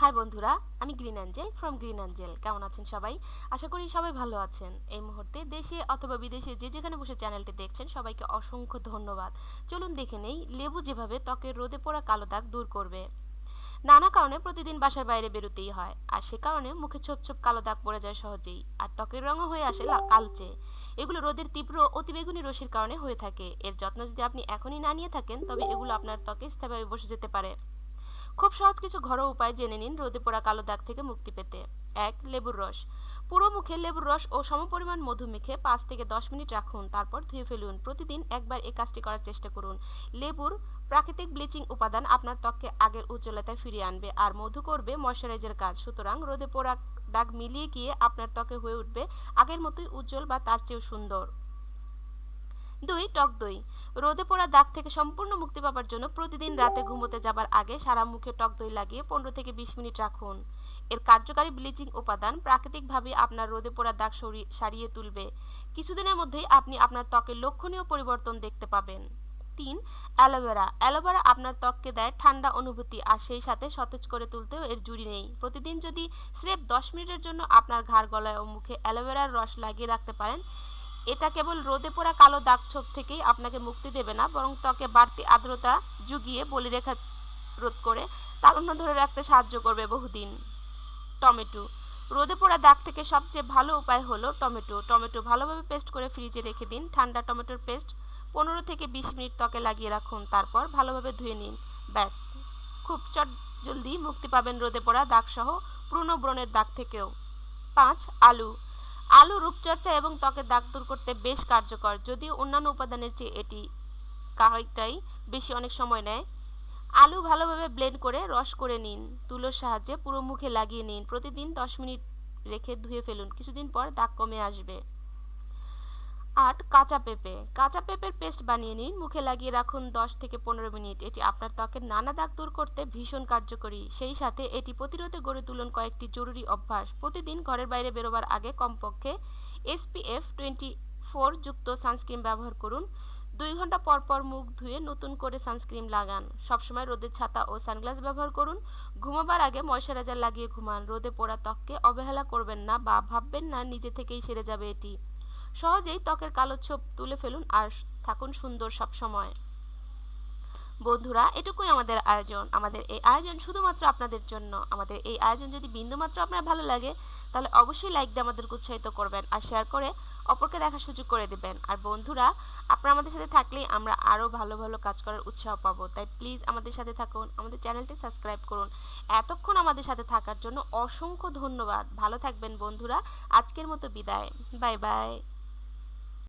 High বন্ধুরা, আমি Green Angel from Green Angel কেমন আছেন সবাই? আশা করি সবাই ভালো আছেন। এই মুহূর্তে দেশে অথবা বিদেশে যে যেখানে বসে চ্যানেলটি দেখছেন, সবাইকে অসংখ্য ধন্যবাদ। চলুন দেখে নেই, লেবু যেভাবে ত্বকের রোদে পড়া কালো দাগ দূর করবে। নানা কারণে প্রতিদিন বাসার বাইরে বেরোতেই হয়, আর সে কারণে মুখে ছোপ ছোপ কালো দাগ পড়ে যায় সহজেই, আর ত্বকের রঙও হয়ে আসে কালচে। এগুলো রোদের তীব্র অতিবেগুনি রশ্মির কারণে হয়ে থাকে। এর যত্ন যদি আপনি এখনই না নিয়ে থাকেন, তবে এগুলো আপনার ত্বকে স্থায়ীভাবে বসে যেতে পারে। খুব সহজ কিছু ঘরোয়া উপায় জেনে নিন রোদে পোড়া কালো দাগ থেকে মুক্তি পেতে। এক, লেবুর রস। পুরো মুখে লেবুর রস ও সমপরিমাণ মধু মেখে পাঁচ থেকে দশ মিনিট রাখুন, তারপর ধুয়ে ফেলুন। প্রতিদিন একবার এই কাজটি করার চেষ্টা করুন। লেবুর প্রাকৃতিক ব্লিচিং উপাদান আপনার ত্বককে আগের উজ্জ্বলতায় ফিরিয়ে আনবে। আর মধু করবে ময়শ্চারাইজার কাজ। সুতরাং রোদে পোড়া দাগ মিলিয়ে গিয়ে আপনার ত্বকে হয়ে উঠবে আগের মতোই উজ্জ্বল বা তার চেয়েও সুন্দর। দুই, টক দই। রোদে পোড়া দাগ থেকে সম্পূর্ণ মুক্তি পাওয়ার জন্য প্রতিদিন রাতে ঘুমোতে যাবার আগে সারা মুখে টক দই লাগিয়ে পনেরো থেকে বিশ মিনিট রাখুন। এর কার্যকারী ব্লিচিং উপাদান প্রাকৃতিকভাবে আপনার রোদে পোড়া দাগ সরি- সারিয়ে তুলবে। কিছুদিনের মধ্যেই আপনি আপনার ত্বকের লক্ষণীয় পরিবর্তন দেখতে পাবেন। তিন, অ্যালোভেরা। অ্যালোভেরা আপনার ত্বককে দেয় ঠান্ডা অনুভূতি আর সেই সাথে সতেজ করে তুলতেও এর জুড়ি নেই। প্রতিদিন যদি স্রেফ দশ মিনিটের জন্য আপনার ঘাড়, গলায় ও মুখে অ্যালোভেরার রস লাগিয়ে রাখতে পারেন এটা কেবল রোদে পোড়া কালো দাগ ছোপ থেকেই আপনাকে মুক্তি দেবে না, বরং ত্বকে বাড়তি আর্দ্রতা জুগিয়ে বলিরেখা রোধ করে তারুণ্য ধরে রাখতে সাহায্য করবে বহুদিন। টমেটো। রোদে পোড়া দাগ থেকে সবচেয়ে ভালো উপায় হলো টমেটো। টমেটো ভালোভাবে পেস্ট করে ফ্রিজে রেখে দিন। ঠান্ডা টমেটোর পেস্ট পনেরো থেকে বিশ মিনিট ত্বকে লাগিয়ে রাখুন। তারপর ভালোভাবে ধুয়ে নিন। ব্যাস। খুব চট জলদি মুক্তি পাবেন রোদে পোড়া দাগ সহ পুরনো ব্রণের দাগ থেকেও। পাঁচ, আলু। আলু, রূপচর্চা এবং ত্বকের দাগ দূর করতে বেশ কার্যকর। যদিও অন্যান্য উপাদানের চেয়ে এটি কাহিটাই বেশি অনেক সময় নেয়। আলু ভালোভাবে ব্লেন্ড করে, রস করে নিন। তুলোর সাহায্যে পুরো মুখে লাগিয়ে নিন। প্রতিদিন দশ মিনিট রেখে ধুয়ে ফেলুন। কিছুদিন পর দাগ কমে আসবে। আট কাঁচা পেঁপে। কাঁচা পেঁপের পেস্ট বানিয়ে নিন। মুখে লাগিয়ে রাখুন দশ থেকে পনেরো মিনিট। এটি আপনার ত্বকের নানা দাগ দূর করতে ভীষণ কার্যকরী। সেই সাথে এটি প্রতিরোধে গড়ে তুলুন কয়েকটি জরুরি অভ্যাস। প্রতিদিন ঘরের বাইরে বেরোবার আগে কমপক্ষে এসপিএফ টোয়েন্টি ফোর যুক্ত সানস্ক্রিন ব্যবহার করুন। দুই ঘণ্টা পর পর মুখ ধুয়ে নতুন করে সানস্ক্রিন লাগান। সবসময় রোদের ছাতা ও সানগ্লাস ব্যবহার করুন। ঘুমাবার আগে ময়শ্চারাইজার লাগিয়ে ঘুমান। রোদে পোড়া ত্বককে অবহেলা করবেন না বা ভাববেন না, নিজে থেকেই সেরে যাবে এটি। সহজেই ত্বকের কালো ছোপ তুলে ফেলুন আর থাকুন সুন্দর সব সময়। বন্ধুরা, এটুকুই আমাদের আয়োজন। আমাদের এই আয়োজন শুধুমাত্র আপনাদের জন্য। আমাদের এই আয়োজন যদি বিন্দুমাত্র আপনার ভালো লাগে, তাহলে অবশ্যই লাইক দিয়ে আমাদেরকে উৎসাহিত করবেন আর শেয়ার করে অপরকে দেখার সুযোগ করে দেবেন। আর বন্ধুরা, আপনারা আমাদের সাথে থাকলেই আমরা আরও ভালো ভালো কাজ করার উৎসাহ পাবো। তাই প্লিজ আমাদের সাথে থাকুন, আমাদের চ্যানেলটি সাবস্ক্রাইব করুন। এতক্ষণ আমাদের সাথে থাকার জন্য অসংখ্য ধন্যবাদ। ভালো থাকবেন বন্ধুরা। আজকের মতো বিদায়। Bye bye